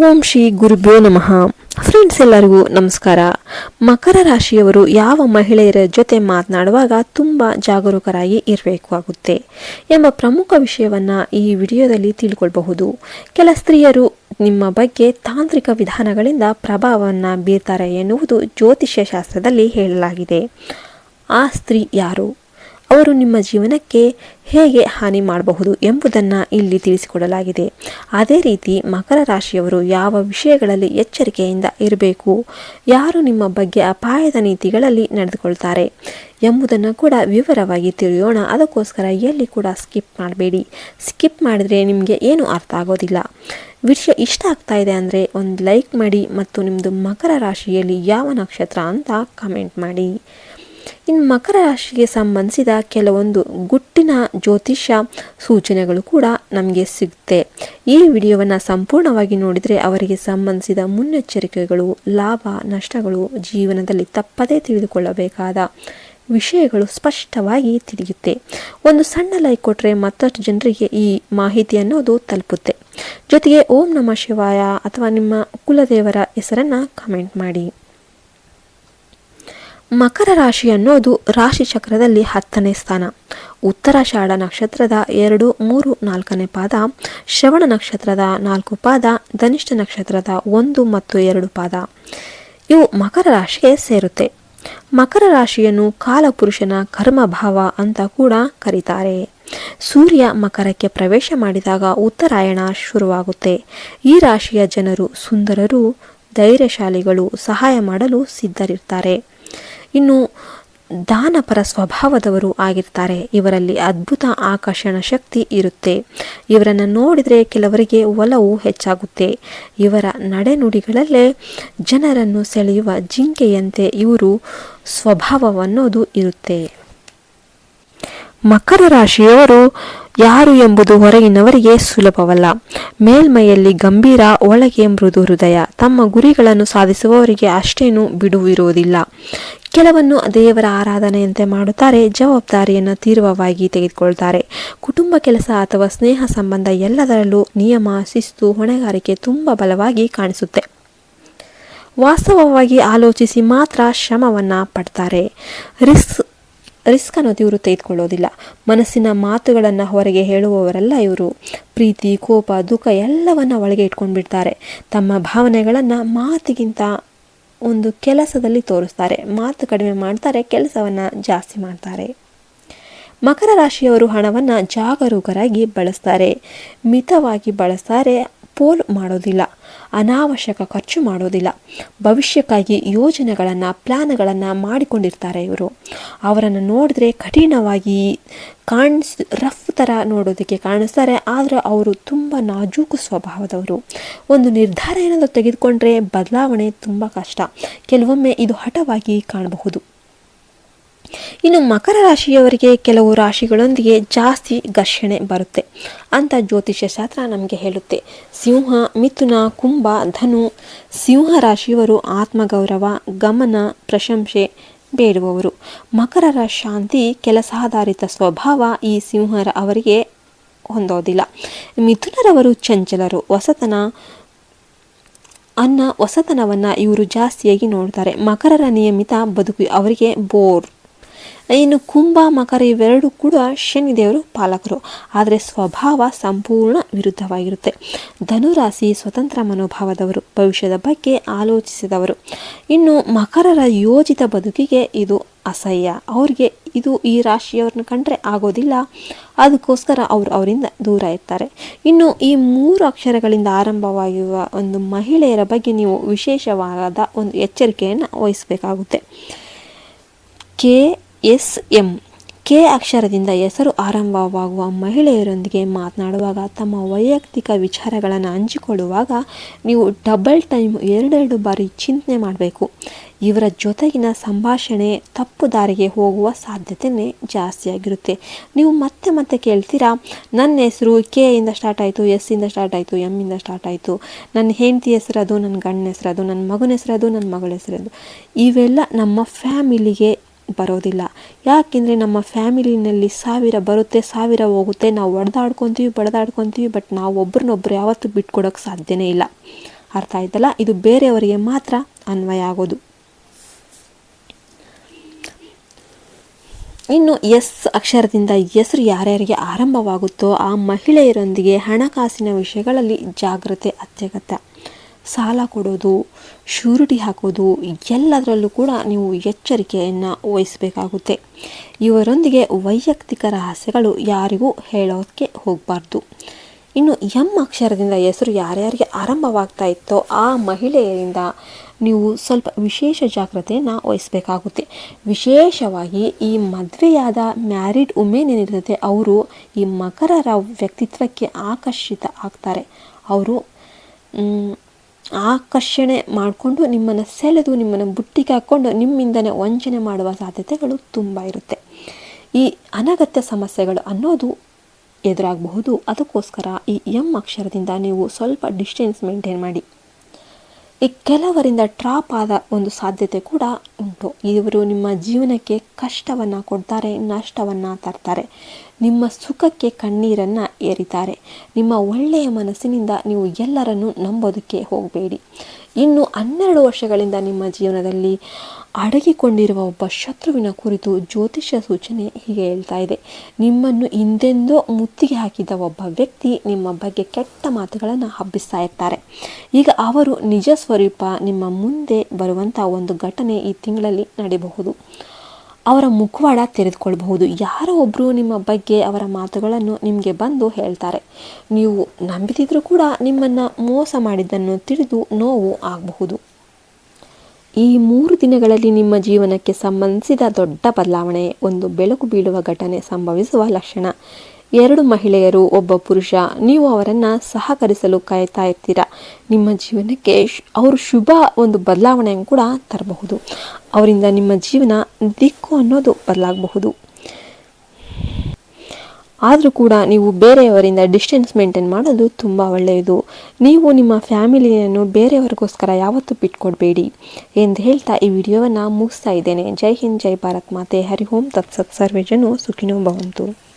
ಓಂ ಶ್ರೀ ಗುರುಭ್ಯೋ ನಮಃ. ಫ್ರೆಂಡ್ಸ್ ಎಲ್ಲರಿಗೂ ನಮಸ್ಕಾರ. ಮಕರ ರಾಶಿಯವರು ಯಾವ ಮಹಿಳೆಯರ ಜೊತೆ ಮಾತನಾಡುವಾಗ ತುಂಬ ಜಾಗರೂಕರಾಗಿ ಇರಬೇಕಾಗುತ್ತೆ ಎಂಬ ಪ್ರಮುಖ ವಿಷಯವನ್ನು ಈ ವಿಡಿಯೋದಲ್ಲಿ ತಿಳ್ಕೊಳ್ಬಹುದು. ಕೆಲ ಸ್ತ್ರೀಯರು ನಿಮ್ಮ ಬಗ್ಗೆ ತಾಂತ್ರಿಕ ವಿಧಾನಗಳಿಂದ ಪ್ರಭಾವವನ್ನು ಬೀರ್ತಾರೆ ಎನ್ನುವುದು ಜ್ಯೋತಿಷ್ಯ ಶಾಸ್ತ್ರದಲ್ಲಿ ಹೇಳಲಾಗಿದೆ. ಆ ಸ್ತ್ರೀ ಯಾರು? ಅವರು ನಿಮ್ಮ ಜೀವನಕ್ಕೆ ಹೇಗೆ ಹಾನಿ ಮಾಡಬಹುದು ಎಂಬುದನ್ನು ಇಲ್ಲಿ ತಿಳಿಸಿಕೊಡಲಾಗಿದೆ. ಅದೇ ರೀತಿ ಮಕರ ರಾಶಿಯವರು ಯಾವ ವಿಷಯಗಳಲ್ಲಿ ಎಚ್ಚರಿಕೆಯಿಂದ ಇರಬೇಕು, ಯಾರು ನಿಮ್ಮ ಬಗ್ಗೆ ಅಪಾಯದ ನೀತಿಗಳಲ್ಲಿ ನಡೆದುಕೊಳ್ತಾರೆ ಎಂಬುದನ್ನು ಕೂಡ ವಿವರವಾಗಿ ತಿಳಿಯೋಣ. ಅದಕ್ಕೋಸ್ಕರ ಎಲ್ಲಿ ಕೂಡ ಸ್ಕಿಪ್ ಮಾಡಬೇಡಿ. ಸ್ಕಿಪ್ ಮಾಡಿದರೆ ನಿಮಗೆ ಏನು ಅರ್ಥ ಆಗೋದಿಲ್ಲ. ವಿಷಯ ಇಷ್ಟ ಆಗ್ತಾ ಇದೆ ಅಂದರೆ ಒಂದು ಲೈಕ್ ಮಾಡಿ ಮತ್ತು ನಿಮ್ಮದು ಮಕರ ರಾಶಿಯಲ್ಲಿ ಯಾವ ನಕ್ಷತ್ರ ಅಂತ ಕಮೆಂಟ್ ಮಾಡಿ. ಇನ್ನು ಮಕರ ರಾಶಿಗೆ ಸಂಬಂಧಿಸಿದ ಕೆಲವೊಂದು ಗುಟ್ಟಿನ ಜ್ಯೋತಿಷ್ಯ ಸೂಚನೆಗಳು ಕೂಡ ನಮಗೆ ಸಿಗುತ್ತೆ. ಈ ವಿಡಿಯೋವನ್ನು ಸಂಪೂರ್ಣವಾಗಿ ನೋಡಿದರೆ ಅವರಿಗೆ ಸಂಬಂಧಿಸಿದ ಮುನ್ನೆಚ್ಚರಿಕೆಗಳು, ಲಾಭ, ನಷ್ಟಗಳು ಜೀವನದಲ್ಲಿ ತಪ್ಪದೇ ತಿಳಿದುಕೊಳ್ಳಬೇಕಾದ ವಿಷಯಗಳು ಸ್ಪಷ್ಟವಾಗಿ ತಿಳಿಯುತ್ತೆ. ಒಂದು ಸಣ್ಣ ಲೈಕ್ ಕೊಟ್ಟರೆ ಮತ್ತಷ್ಟು ಜನರಿಗೆ ಈ ಮಾಹಿತಿ ಅನ್ನೋದು ತಲುಪುತ್ತೆ. ಜೊತೆಗೆ ಓಂ ನಮ ಶಿವಾಯ ಅಥವಾ ನಿಮ್ಮ ಕುಲದೇವರ ಹೆಸರನ್ನು ಕಮೆಂಟ್ ಮಾಡಿ. ಮಕರ ರಾಶಿ ಅನ್ನೋದು ರಾಶಿ ಚಕ್ರದಲ್ಲಿ ಹತ್ತನೇ ಸ್ಥಾನ. ಉತ್ತರ ಶಾಡ ನಕ್ಷತ್ರದ ಎರಡು, ಮೂರು, ನಾಲ್ಕನೇ ಪಾದ, ಶ್ರವಣ ನಕ್ಷತ್ರದ ನಾಲ್ಕು ಪಾದ, ಧನಿಷ್ಠ ನಕ್ಷತ್ರದ ಒಂದು ಮತ್ತು ಎರಡು ಪಾದ. ಇವು ಮಕರ ರಾಶಿಗೆ ಸೇರುತ್ತೆ. ಮಕರ ರಾಶಿಯನ್ನು ಕಾಲಪುರುಷನ ಕರ್ಮಭಾವ ಅಂತ ಕೂಡ ಕರೀತಾರೆ. ಸೂರ್ಯ ಮಕರಕ್ಕೆ ಪ್ರವೇಶ ಮಾಡಿದಾಗ ಉತ್ತರಾಯಣ ಶುರುವಾಗುತ್ತೆ. ಈ ರಾಶಿಯ ಜನರು ಸುಂದರರು, ಧೈರ್ಯಶಾಲಿಗಳು, ಸಹಾಯ ಮಾಡಲು ಸಿದ್ಧರಿರ್ತಾರೆ. ಇನ್ನು ದಾನಪರ ಸ್ವಭಾವದವರು ಆಗಿರ್ತಾರೆ. ಇವರಲ್ಲಿ ಅದ್ಭುತ ಆಕರ್ಷಣ ಶಕ್ತಿ ಇರುತ್ತೆ. ಇವರನ್ನು ನೋಡಿದರೆ ಕೆಲವರಿಗೆ ಒಲವು ಹೆಚ್ಚಾಗುತ್ತೆ. ಇವರ ನಡೆನುಡಿಗಳಲ್ಲೇ ಜನರನ್ನು ಸೆಳೆಯುವ ಜಿಂಕೆಯಂತೆ ಇವರು ಸ್ವಭಾವವನ್ನೋದು ಇರುತ್ತೆ. ಮಕರ ರಾಶಿಯವರು ಯಾರು ಎಂಬುದು ಹೊರಗಿನವರಿಗೆ ಸುಲಭವಲ್ಲ. ಮೇಲ್ಮೈಯಲ್ಲಿ ಗಂಭೀರ ಒಳಗೆ ಮೃದು ಹೃದಯ. ತಮ್ಮ ಗುರಿಗಳನ್ನು ಸಾಧಿಸುವವರಿಗೆ ಅಷ್ಟೇನು ಬಿಡುವಿರುವುದಿಲ್ಲ ಕೆಲವನ್ನು ದೇವರ ಆರಾಧನೆಯಂತೆ ಮಾಡುತ್ತಾರೆ, ಜವಾಬ್ದಾರಿಯನ್ನು ತೀವ್ರವಾಗಿ ತೆಗೆದುಕೊಳ್ತಾರೆ. ಕುಟುಂಬ ಕೆಲಸ ಅಥವಾ ಸ್ನೇಹ ಸಂಬಂಧ ಎಲ್ಲದರಲ್ಲೂ ನಿಯಮ, ಶಿಸ್ತು, ಹೊಣೆಗಾರಿಕೆ ತುಂಬ ಬಲವಾಗಿ ಕಾಣಿಸುತ್ತೆ. ವಾಸ್ತವವಾಗಿ ಆಲೋಚಿಸಿ ಮಾತ್ರ ಶ್ರಮವನ್ನು ಪಡ್ತಾರೆ. ರಿಸ್ಕ್ ರಿಸ್ಕ್ ಅನ್ನೋದು ಇವರು ತೆಗೆದುಕೊಳ್ಳೋದಿಲ್ಲ. ಮನಸ್ಸಿನ ಮಾತುಗಳನ್ನು ಹೊರಗೆ ಹೇಳುವವರೆಲ್ಲ ಇವರು. ಪ್ರೀತಿ, ಕೋಪ, ದುಃಖ ಎಲ್ಲವನ್ನು ಒಳಗೆ ಇಟ್ಕೊಂಡು ಬಿಡ್ತಾರೆ ತಮ್ಮ ಭಾವನೆಗಳನ್ನು ಮಾತಿಗಿಂತ ಒಂದು ಕೆಲಸದಲ್ಲಿ ತೋರಿಸ್ತಾರೆ. ಮಾತು ಕಡಿಮೆ ಮಾಡ್ತಾರೆ, ಕೆಲಸವನ್ನು ಜಾಸ್ತಿ ಮಾಡ್ತಾರೆ. ಮಕರ ರಾಶಿಯವರು ಹಣವನ್ನು ಜಾಗರೂಕರಾಗಿ ಬಳಸ್ತಾರೆ. ಮಿತವಾಗಿ ಬಳಸ್ತಾರೆ. ಪೋಲು ಮಾಡೋದಿಲ್ಲ, ಅನಾವಶ್ಯಕ ಖರ್ಚು ಮಾಡೋದಿಲ್ಲ. ಭವಿಷ್ಯಕ್ಕಾಗಿ ಯೋಜನೆಗಳನ್ನು ಪ್ಲ್ಯಾನ್ಗಳನ್ನು ಮಾಡಿಕೊಂಡಿರ್ತಾರೆ ಇವರು. ಅವರನ್ನು ನೋಡಿದ್ರೆ ಕಠಿಣವಾಗಿ ಕಾಣಿಸ್, ರಫ್ ಥರ ನೋಡೋದಕ್ಕೆ ಕಾಣಿಸ್ತಾರೆ. ಆದರೆ ಅವರು ತುಂಬ ನಾಜೂಕು ಸ್ವಭಾವದವರು. ಒಂದು ನಿರ್ಧಾರ ಏನಾದರೂ ತೆಗೆದುಕೊಂಡ್ರೆ ಬದಲಾವಣೆ ತುಂಬ ಕಷ್ಟ. ಕೆಲವೊಮ್ಮೆ ಇದು ಹಠವಾಗಿ ಕಾಣಬಹುದು. ಇನ್ನು ಮಕರ ರಾಶಿಯವರಿಗೆ ಕೆಲವು ರಾಶಿಗಳೊಂದಿಗೆ ಜಾಸ್ತಿ ಘರ್ಷಣೆ ಬರುತ್ತೆ ಅಂತ ಜ್ಯೋತಿಷ್ಯ ಶಾಸ್ತ್ರ ನಮಗೆ ಹೇಳುತ್ತೆ. ಸಿಂಹ, ಮಿಥುನ, ಕುಂಭ, ಧನು, ಸಿಂಹ ರಾಶಿಯವರು ಆತ್ಮಗೌರವ, ಗಮನ, ಪ್ರಶಂಸೆ ಬೇಡುವವರು. ಮಕರರ ಶಾಂತಿ ಕೆಲಸಾಧಾರಿತ ಸ್ವಭಾವ ಈ ಸಿಂಹರ ಅವರಿಗೆ ಹೊಂದೋದಿಲ್ಲ. ಮಿಥುನರವರು ಚಂಚಲರು ಹೊಸತನ ಅನ್ನ ಹೊಸತನವನ್ನು ಇವರು ಜಾಸ್ತಿಯಾಗಿ ನೋಡ್ತಾರೆ. ಮಕರರ ನಿಯಮಿತ ಬದುಕು ಅವರಿಗೆ ಬೋರ್. ಇನ್ನು ಕುಂಭ, ಮಕರ ಇವೆರಡೂ ಕೂಡ ಶನಿದೇವರು ಪಾಲಕರು. ಆದರೆ ಸ್ವಭಾವ ಸಂಪೂರ್ಣ ವಿರುದ್ಧವಾಗಿರುತ್ತೆ. ಧನುರಾಶಿ ಸ್ವತಂತ್ರ ಮನೋಭಾವದವರು, ಭವಿಷ್ಯದ ಬಗ್ಗೆ ಆಲೋಚಿಸಿದವರು. ಇನ್ನು ಮಕರರ ಯೋಜಿತ ಬದುಕಿಗೆ ಇದು ಅಸಹ್ಯ. ಅವ್ರಿಗೆ ಇದು ಈ ರಾಶಿಯವ್ರನ್ನ ಕಂಡ್ರೆ ಆಗೋದಿಲ್ಲ. ಅದಕ್ಕೋಸ್ಕರ ಅವರು ಅವರಿಂದ ದೂರ ಇರ್ತಾರೆ. ಇನ್ನು ಈ ಮೂರು ಅಕ್ಷರಗಳಿಂದ ಆರಂಭವಾಗಿರುವ ಒಂದು ಮಹಿಳೆಯರ ಬಗ್ಗೆ ನೀವು ವಿಶೇಷವಾದ ಒಂದು ಎಚ್ಚರಿಕೆಯನ್ನು ವಹಿಸಬೇಕಾಗುತ್ತೆ. ಕೆ ಎಸ್ ಎಂ ಕೆ ಅಕ್ಷರದಿಂದ ಹೆಸರು ಆರಂಭವಾಗುವ ಮಹಿಳೆಯರೊಂದಿಗೆ ಮಾತನಾಡುವಾಗ ತಮ್ಮ ವೈಯಕ್ತಿಕ ವಿಚಾರಗಳನ್ನು ಹಂಚಿಕೊಳ್ಳುವಾಗ ನೀವು ಡಬಲ್ ಟೈಮ್ ಎರಡೆರಡು ಬಾರಿ ಚಿಂತನೆ ಮಾಡಬೇಕು. ಇವರ ಜೊತೆಗಿನ ಸಂಭಾಷಣೆ ತಪ್ಪು ದಾರಿಗೆ ಹೋಗುವ ಸಾಧ್ಯತೆಯೇ ಜಾಸ್ತಿಯಾಗಿರುತ್ತೆ ನೀವು ಮತ್ತೆ ಮತ್ತೆ ಕೇಳ್ತೀರಾ, ನನ್ನ ಹೆಸರು ಕೆ ಇಂದ ಸ್ಟಾರ್ಟ್ ಆಯಿತು, ಎಸ್ ಇಂದ ಸ್ಟಾರ್ಟ್ ಆಯಿತು ಎಂ ಇಂದ ಸ್ಟಾರ್ಟ್ ಆಯಿತು, ನನ್ನ ಹೆಂಡತಿ ಹೆಸರದು, ನನ್ನ ಗಂಡನ ಹೆಸರದು, ನನ್ನ ಮಗನ ಹೆಸರದು, ನನ್ನ ಮಗಳ ಹೆಸರದು. ಇವೆಲ್ಲ ನಮ್ಮ ಫ್ಯಾಮಿಲಿಗೆ ಬರೋದಿಲ್ಲ. ಯಾಕೆಂದರೆ ನಮ್ಮ ಫ್ಯಾಮಿಲಿನಲ್ಲಿ ಸಾವಿರ ಬರುತ್ತೆ, ಸಾವಿರ ಹೋಗುತ್ತೆ. ನಾವು ಹೊಡೆದಾಡ್ಕೊತೀವಿ ಬಡ್ದಾಡ್ಕೊತೀವಿ, ಬಟ್ ನಾವು ಒಬ್ರನ್ನೊಬ್ರು ಯಾವತ್ತೂ ಬಿಟ್ಕೊಡೋಕ್ಕೆ ಸಾಧ್ಯನೇ ಇಲ್ಲ. ಅರ್ಥ ಆಯ್ತಲ್ಲ? ಇದು ಬೇರೆಯವರಿಗೆ ಮಾತ್ರ ಅನ್ವಯ ಆಗೋದು. ಇನ್ನು ಎಸ್ ಅಕ್ಷರದಿಂದ ಹೆಸರು ಯಾರ್ಯಾರಿಗೆ ಆರಂಭವಾಗುತ್ತೋ ಆ ಮಹಿಳೆಯರೊಂದಿಗೆ ಹಣಕಾಸಿನ ವಿಷಯಗಳಲ್ಲಿ ಜಾಗ್ರತೆ ಅತ್ಯಗತ್ಯ. ಸಾಲ ಕೊಡೋದು, ಶೂರಿಟಿ ಹಾಕೋದು, ಎಲ್ಲದರಲ್ಲೂ ಕೂಡ ನೀವು ಎಚ್ಚರಿಕೆಯನ್ನು ವಹಿಸಬೇಕಾಗುತ್ತೆ. ಇವರೊಂದಿಗೆ ವೈಯಕ್ತಿಕ ರಹಸ್ಯಗಳು ಯಾರಿಗೂ ಹೇಳೋದಕ್ಕೆ ಹೋಗಬಾರ್ದು. ಇನ್ನು ಎಂ ಅಕ್ಷರದಿಂದ ಹೆಸರು ಯಾರ್ಯಾರಿಗೆ ಆರಂಭವಾಗ್ತಾ ಇತ್ತೋ ಆ ಮಹಿಳೆಯರಿಂದ ನೀವು ಸ್ವಲ್ಪ ವಿಶೇಷ ಜಾಗ್ರತೆಯನ್ನು ವಹಿಸಬೇಕಾಗುತ್ತೆ. ವಿಶೇಷವಾಗಿ ಈ ಮದುವೆಯಾದ ಮ್ಯಾರಿಡ್ ವುಮೆನ್ ಏನಿರ್ತದೆ, ಅವರು ಈ ಮಕರರ ವ್ಯಕ್ತಿತ್ವಕ್ಕೆ ಆಕರ್ಷಿತ ಆಗ್ತಾರೆ. ಅವರು ಆಕರ್ಷಣೆ ಮಾಡಿಕೊಂಡು ನಿಮ್ಮನ್ನು ಸೆಳೆದು ನಿಮ್ಮನ್ನು ಬುಟ್ಟಿಗೆ ಹಾಕ್ಕೊಂಡು ನಿಮ್ಮಿಂದನೇ ವಂಚನೆ ಮಾಡುವ ಸಾಧ್ಯತೆಗಳು ತುಂಬ ಇರುತ್ತೆ. ಈ ಅನಗತ್ಯ ಸಮಸ್ಯೆಗಳು ಅನ್ನೋದು ಎದುರಾಗಬಹುದು. ಅದಕ್ಕೋಸ್ಕರ ಈ ಎಂ ಅಕ್ಷರದಿಂದ ನೀವು ಸ್ವಲ್ಪ ಡಿಸ್ಟೆನ್ಸ್ ಮೇಂಟೈನ್ ಮಾಡಿ. ಈ ಕೆಲವರಿಂದ ಟ್ರಾಪ್ ಆದ ಒಂದು ಸಾಧ್ಯತೆ ಕೂಡ ಉಂಟು. ಇವರು ನಿಮ್ಮ ಜೀವನಕ್ಕೆ ಕಷ್ಟವನ್ನು ಕೊಡ್ತಾರೆ, ನಷ್ಟವನ್ನು ತರ್ತಾರೆ. ನಿಮ್ಮ ಸುಖಕ್ಕೆ ಕಣ್ಣೀರನ್ನು ಏರಿತಾರೆ ನಿಮ್ಮ ಒಳ್ಳೆಯ ಮನಸ್ಸಿನಿಂದ ನೀವು ಎಲ್ಲರನ್ನು ನಂಬೋದಕ್ಕೆ ಹೋಗಬೇಡಿ. ಇನ್ನು ಹನ್ನೆರಡು ವರ್ಷಗಳಿಂದ ನಿಮ್ಮ ಜೀವನದಲ್ಲಿ ಅಡಗಿಕೊಂಡಿರುವ ಒಬ್ಬ ಶತ್ರುವಿನ ಕುರಿತು ಜ್ಯೋತಿಷ್ಯ ಸೂಚನೆ ಹೀಗೆ ಹೇಳ್ತಾ ಇದೆ. ನಿಮ್ಮನ್ನು ಹಿಂದೆಂದೋ ಮುತ್ತಿಗೆ ಹಾಕಿದ ಒಬ್ಬ ವ್ಯಕ್ತಿ ನಿಮ್ಮ ಬಗ್ಗೆ ಕೆಟ್ಟ ಮಾತುಗಳನ್ನು ಹಬ್ಬಿಸ್ತಾ ಇರ್ತಾರೆ. ಈಗ ಅವರು ನಿಜ ಸ್ವರೂಪ ನಿಮ್ಮ ಮುಂದೆ ಬರುವಂಥ ಒಂದು ಘಟನೆ ಈ ತಿಂಗಳಲ್ಲಿ ನಡೆಯಬಹುದು ಅವರ ಮುಖವಾಡ ತೆರೆದುಕೊಳ್ಬಹುದು. ಯಾರೋ ಒಬ್ಬರು ನಿಮ್ಮ ಬಗ್ಗೆ ಅವರ ಮಾತುಗಳನ್ನು ನಿಮಗೆ ಬಂದು ಹೇಳ್ತಾರೆ. ನೀವು ನಂಬಿದಿದ್ರೂ ಕೂಡ ನಿಮ್ಮನ್ನು ಮೋಸ ಮಾಡಿದ್ದನ್ನು ತಿಳಿದು ನೋವು ಆಗಬಹುದು. ಈ ಮೂರು ದಿನಗಳಲ್ಲಿ ನಿಮ್ಮ ಜೀವನಕ್ಕೆ ಸಂಬಂಧಿಸಿದ ದೊಡ್ಡ ಬದಲಾವಣೆ, ಒಂದು ಬೆಳಕು ಬೀಳುವ ಘಟನೆ ಸಂಭವಿಸುವ ಲಕ್ಷಣ. ಎರಡು ಮಹಿಳೆಯರು, ಒಬ್ಬ ಪುರುಷ, ನೀವು ಅವರನ್ನು ಸಹಕರಿಸಲು ಕಾಯ್ತಾ ಇರ್ತೀರ? ನಿಮ್ಮ ಜೀವನಕ್ಕೆ ಅವರು ಶುಭ ಒಂದು ಬದಲಾವಣೆಯನ್ನು ಕೂಡ ತರಬಹುದು. ಅವರಿಂದ ನಿಮ್ಮ ಜೀವನ ದಿಕ್ಕು ಅನ್ನೋದು ಬದಲಾಗಬಹುದು. ಆದರೂ ಕೂಡ ನೀವು ಬೇರೆಯವರಿಂದ ಡಿಸ್ಟೆನ್ಸ್ ಮೇಂಟೈನ್ ಮಾಡೋದು ತುಂಬ ಒಳ್ಳೆಯದು. ನೀವು ನಿಮ್ಮ ಫ್ಯಾಮಿಲಿಯನ್ನು ಬೇರೆಯವರಿಗೋಸ್ಕರ ಯಾವತ್ತೂ ಬಿಟ್ಕೊಡ್ಬೇಡಿ ಎಂದು ಹೇಳ್ತಾ ಈ ವಿಡಿಯೋವನ್ನು ಮುಗಿಸ್ತಾ ಇದ್ದೇನೆ. ಜೈ ಹಿಂದ್, ಜೈ ಭಾರತ್ ಮಾತೆ. ಹರಿ ಓಂ. ತತ್ಸತ್. ಸರ್ವೇಜನು ಸುಖಿನೋ ಭವಂತು.